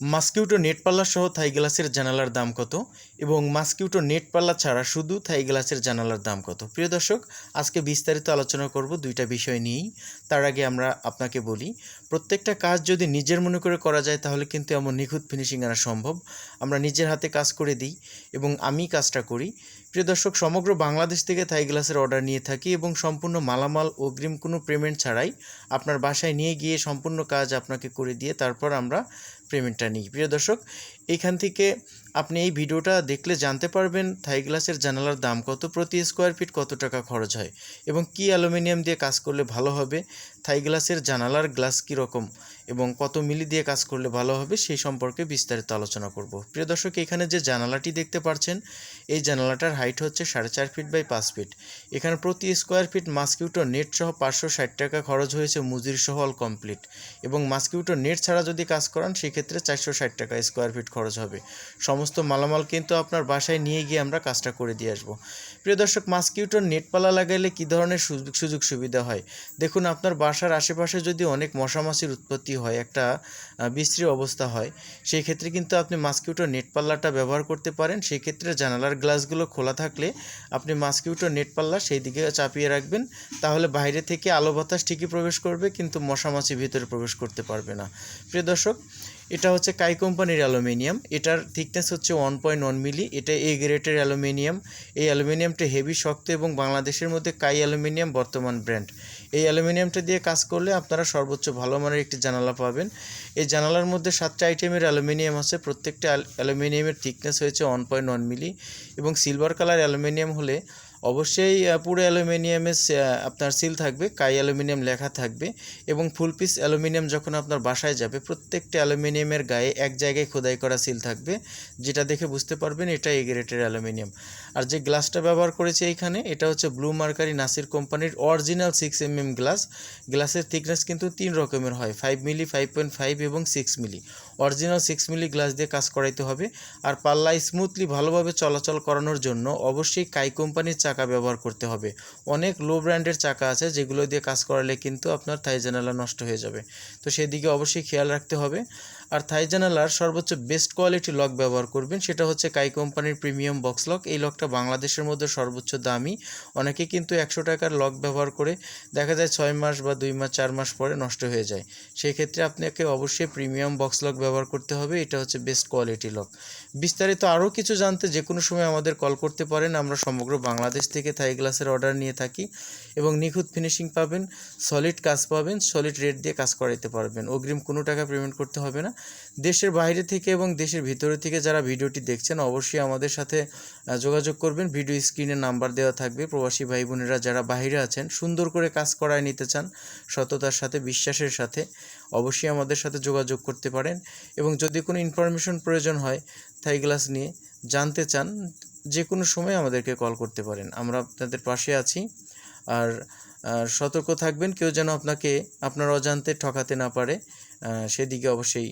মাস্কিউটো net পাল্লা সহ থাই গ্লাসের জানালার দাম কত? এবং মাস্কিউটো নেট পাল্লা ছাড়া শুধু থাই গ্লাসের জানালার দাম কত? প্রিয় দর্শক, আজকে বিস্তারিত আলোচনা করব দুইটা বিষয় নিয়েই। তার আগে আমরা আপনাকে বলি, প্রত্যেকটা কাজ যদি নিজের মনে করে করা যায় তাহলে কিন্তু এমন নিখুঁত ফিনিশিং আনা সম্ভব। আমরা নিজের হাতে কাজ করে দিই এবং আমি কাজটা করি। প্রিয় দর্শক, সমগ্র বাংলাদেশ থেকে থাই গ্লাসের অর্ডার নিয়ে থাকি এবং সম্পূর্ণ মালামাল, অগ্রিম কোনো পেমেন্ট ছাড়াই আপনার বাসায় নিয়ে গিয়ে সম্পূর্ণ কাজ আপনাকে করে দিয়ে তারপর আমরা পেমেন্টটা নিই। প্রিয় দর্শক এইখান থেকে আপনি এই ভিডিওটা দেখলে জানতে পারবেন থাই গ্লাসের জানালার দাম কত প্রতি স্কোয়ার ফিট কত টাকা খরচ হয় এবং কি অ্যালুমিনিয়াম দিয়ে কাজ করলে ভালো হবে, থাই গ্লাসের জানালার গ্লাস কীরকম এবং কত মিলি দিয়ে কাজ করলে ভালো হবে সেই সম্পর্কে বিস্তারিত আলোচনা করব। প্রিয় দর্শক, এখানে যে জানালাটি দেখতে পাচ্ছেন এই জানালাটার হাইট হচ্ছে সাড়ে চার ফিট বাই পাঁচ ফিট। এখানে প্রতি স্কোয়ার ফিট মাস্কিউটো নেট সহ পাঁচশো ষাট টাকা খরচ হয়েছে মুজির সহ অল কমপ্লিট এবং মাস্কিউটো নেট ছাড়া যদি কাজ করান, সেক্ষেত্রে চারশো ষাট টাকা স্কোয়ার ফিট খরচ হবে। সমস্ত মালামাল কিন্তু আপনার বাসায় নিয়ে গিয়ে আমরা কাজটা করে দিয়ে আসব। প্রিয় দর্শক মাস্কিউটোর নেট পালা লাগাইলে কী ধরনের সুযোগ সুবিধা হয়? দেখুন, আপনার বাসার আশেপাশে যদি অনেক মশামাছির উৎপত্তি হয়, একটা বিশ্রী অবস্থা হয়, সেই ক্ষেত্রে কিন্তু আপনি মাস্কিউটো নেটপাল্লাটা ব্যবহার করতে পারেন। সেই ক্ষেত্রে জানালার গ্লাসগুলো খোলা থাকলে আপনি মাস্কিউটো নেটপাল্লা সেই দিকে চাপিয়ে রাখবেন। তাহলে বাইরে থেকে আলো বাতাস ঠিকই প্রবেশ করবে, কিন্তু মশামাছি ভিতরে প্রবেশ করতে পারবে না। প্রিয় দর্শক এটা হচ্ছে কাই কোম্পানির অ্যালুমিনিয়াম। এটার থিকনেস হচ্ছে ওয়ান পয়েন্ট ওয়ান মিলি এটা এ গ্রেটের অ্যালুমিনিয়াম। এই অ্যালুমিনিয়ামটা হেভি শক্ত এবং বাংলাদেশের মধ্যে কাই অ্যালুমিনিয়াম বর্তমান ব্র্যান্ড এই অ্যালুমিনিয়ামটা দিয়ে কাজ করলে আপনারা সর্বোচ্চ ভালো মানের একটি জানালা পাবেন। এই জানালার মধ্যে সাতটা আইটেমের অ্যালুমিনিয়াম আছে। প্রত্যেকটা অ্যাল- অ্যালুমিনিয়ামের থিকনেস হয়েছে ওয়ান পয়েন্ট ওয়ান মিলি এবং সিলভার কালার অ্যালুমিনিয়াম হলে অবশ্যই পুরো অ্যালুমিনিয়ামে আপনার সিল থাকবে, কাই অ্যালুমিনিয়াম লেখা থাকবে এবং ফুল পিস অ্যালুমিনিয়াম যখন আপনার বাসায় যাবে, প্রত্যেকটা অ্যালুমিনিয়ামের গায়ে এক জায়গায় খোদাই করা সিল থাকবে, যেটা দেখে বুঝতে পারবেন এটা এ গ্রেটের অ্যালুমিনিয়াম। আর যে গ্লাসটা ব্যবহার করেছে এইখানে, এটা হচ্ছে ব্লু মার্কারি নাসির কোম্পানির original six M M glass গ্লাসের থিকনেস কিন্তু তিন রকমের হয় five milli five point five এবং six milli original six milli glass দিয়ে কাজ করাইতে হবে। আর পাল্লা স্মুথলি ভালোভাবে চলাচল করানোর জন্য অবশ্যই কাই কোম্পানির চাকা ব্যবহার করতে হবে। অনেক লো ব্র্যান্ডের চাকা আছে যেগুলো দিয়ে কাজ করালে কিন্তু আপনার থাইজেনালা নষ্ট হয়ে যাবে। তো সেদিকে অবশ্যই খেয়াল রাখতে হবে। আর থাই জানালার সর্বোচ্চ বেস্ট কোয়ালিটি লক ব্যবহার করবেন, সেটা হচ্ছে কাই কোম্পানির প্রিমিয়াম বক্স লক এই লকটা বাংলাদেশের মধ্যে সর্বোচ্চ দামি। অনেকে কিন্তু একশো টাকার লক ব্যবহার করে দেখা যায় ছয় মাস বা দুই মাস, চার মাস পরে নষ্ট হয়ে যায়। সেই ক্ষেত্রে আপনাকে অবশ্যই প্রিমিয়াম বক্স লক ব্যবহার করতে হবে, এটা হচ্ছে বেস্ট কোয়ালিটি লক বিস্তারিত আরও কিছু জানতে যে কোনো সময় আমাদের কল করতে পারেন। আমরা সমগ্র বাংলাদেশ থেকে থাই গ্লাসের অর্ডার নিয়ে থাকি এবং নিখুঁত ফিনিশিং পাবেন সলিড কাজ পাবেন সলিড রেট দিয়ে কাজ করাইতে পারবেন। অগ্রিম কোনো টাকা পেমেন্ট করতে হবে না। দেশের বাইরে থেকে এবং দেশের ভিতরে থেকে যারা ভিডিওটি দেখছেন, অবশ্যই আমাদের সাথে যোগাযোগ করবেন। ভিডিও স্ক্রিনে নাম্বার দেওয়া থাকবে। প্রবাসী ভাই বোনেরা যারা বাইরে আছেন, সুন্দর করে কাজ করায় নিতে চান, সততার সাথে, বিশ্বাসের সাথে, অবশ্যই আমাদের সাথে যোগাযোগ করতে পারেন। এবং যদি কোনো ইনফরমেশন প্রয়োজন হয়, থাই গ্লাস নিয়ে জানতে চান, যে কোনো সময় আমাদেরকে কল করতে পারেন। আমরা আপনাদের পাশে আছি। আর সতর্ক থাকবেন, কেউ যেন আপনাকে, আপনার অজান্তে ঠকাতে না পারে। সেদিকে অবশ্যই